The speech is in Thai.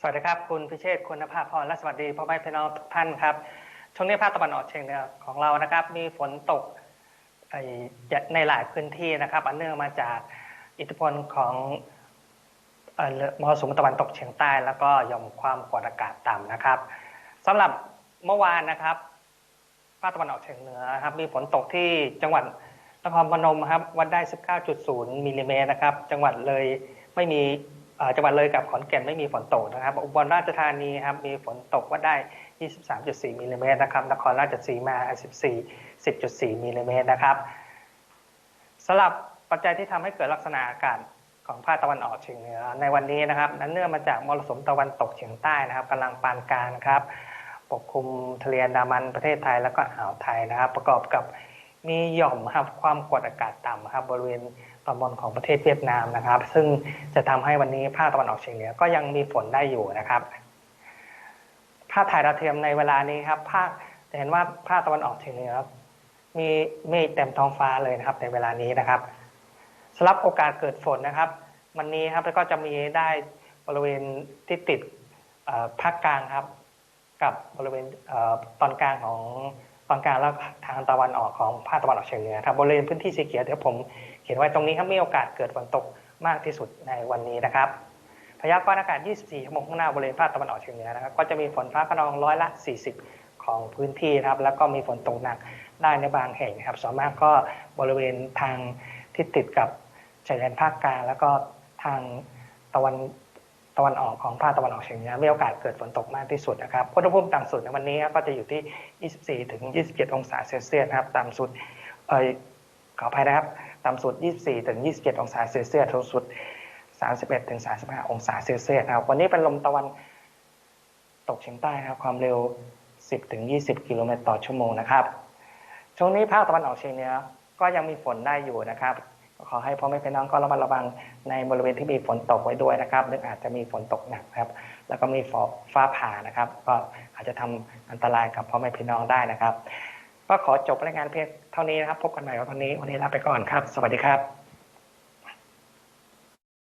สวัสดีครับ คุณพิเชษฐ์คุณภาพรและสวัสดีพ่อแม่พี่น้องทุกท่านครับ ช่วงนี้ภาคตะวันออกเฉียงเหนือของเรานะครับ มีฝนตกในหลายพื้นที่นะครับ อันเนื่องมาจากอิทธิพลของมรสุมตะวันตกเฉียงใต้ แล้วก็ย่อมความกดอากาศต่ำนะครับสำหรับเมื่อวานนะครับภาคตะวันออกเฉียงเหนือนะครับ มีฝนตกที่จังหวัดนครพนมครับวัดได้ 19.0มิลลิเมตรนะครับ จังหวัดเลยไม่มี จังหวัดเลยกับขอนแก่นไม่มีฝนตกนะครับ อุบลราชธานีครับมีฝนตกวัดได้ 23.4มิลลิเมตรนะครับ นครราชสีมา 14 10.4มิลลิเมตรนะครับสำหรับปัจจัยที่ทำให้เกิดลักษณะอากาศของภาคตะวันออกเฉียงเหนือ ในวันนี้นะครับ นั้นเนื่องมาจากมรสุมตะวันตกเฉียงใต้นะครับกำลังปานกลางครับ ปกคลุมทะเลอันดามันประเทศไทยแล้วก็อ่าวไทยนะครับ ประกอบกับมีหย่อมครับความกดอากาศต่ำครับบริเวณ ตอนบนของประเทศเวียดนามนะครับ ซึ่งจะทำให้วันนี้ภาคตะวันออกเฉียงเหนือก็ยังมีฝนได้อยู่นะครับ ภาพถ่ายดาวเทียมในเวลานี้ครับ ภาคจะเห็นว่าภาคตะวันออกเฉียงเหนือมีเมฆเต็มท้องฟ้าเลยนะครับในเวลานี้นะครับสำหรับโอกาสเกิดฝนนะครับ วันนี้ครับแล้วก็จะมีได้บริเวณที่ติดภาคกลางครับ กับบริเวณตอนกลางของ ตอนกลางแล้วทางตะวันออกของภาคตะวันออกเฉียงเหนือครับบริเวณพื้นที่สีเขียวเดี๋ยวผมเขียนไว้ตรงนี้ครับมีโอกาสเกิดฝนตกมากที่สุดในวันนี้นะครับพยากรณ์อากาศ 24 ชั่วโมงข้างหน้าบริเวณภาคตะวันออกเฉียงเหนือนะครับก็จะมีฝนฟ้าขนองร้อยละ 40 ของพื้นที่นะครับแล้วก็มีฝนตกหนักได้ในบางแห่งนะครับส่วนมากก็บริเวณทางที่ติดกับชายแดนภาคกลางแล้วก็ทางตะวัน ตะวันออกของภาคตะวันออกเฉียงเหนือมีโอกาสเกิดฝนตกมากที่สุดนะครับอุณหภูมิต่ำสุดในวันนี้ก็จะอยู่ที่ 24 ถึง 27 องศาเซลเซียสครับต่ำสุดเออขออภัยนะครับ ต่ำสุด 24 ถึง 27 องศาเซลเซียสสูงสุด 31 ถึง 35 องศาเซลเซียสครับวันนี้เป็นลมตะวันตกเฉียงใต้นะครับความเร็ว 10 ถึง 20 กิโลเมตรต่อชั่วโมงนะครับช่วงนี้ภาคตะวันออกเฉียงเหนือก็ยังมีฝนได้อยู่นะครับ ขอให้พ่อแม่พี่น้องก็ระมัดระวังในบริเวณที่มีฝนตกไว้ด้วยนะครับหรืออาจจะมีฝนตกหนักครับ แล้วก็มีฝนฟ้าผ่านะครับ ก็อาจจะทำอันตรายกับพ่อแม่พี่น้องได้นะครับ ก็ขอจบรายงานเพียงเท่านี้นะครับ พบกันใหม่วันนี้ วันนี้ลาไปก่อนครับ สวัสดีครับ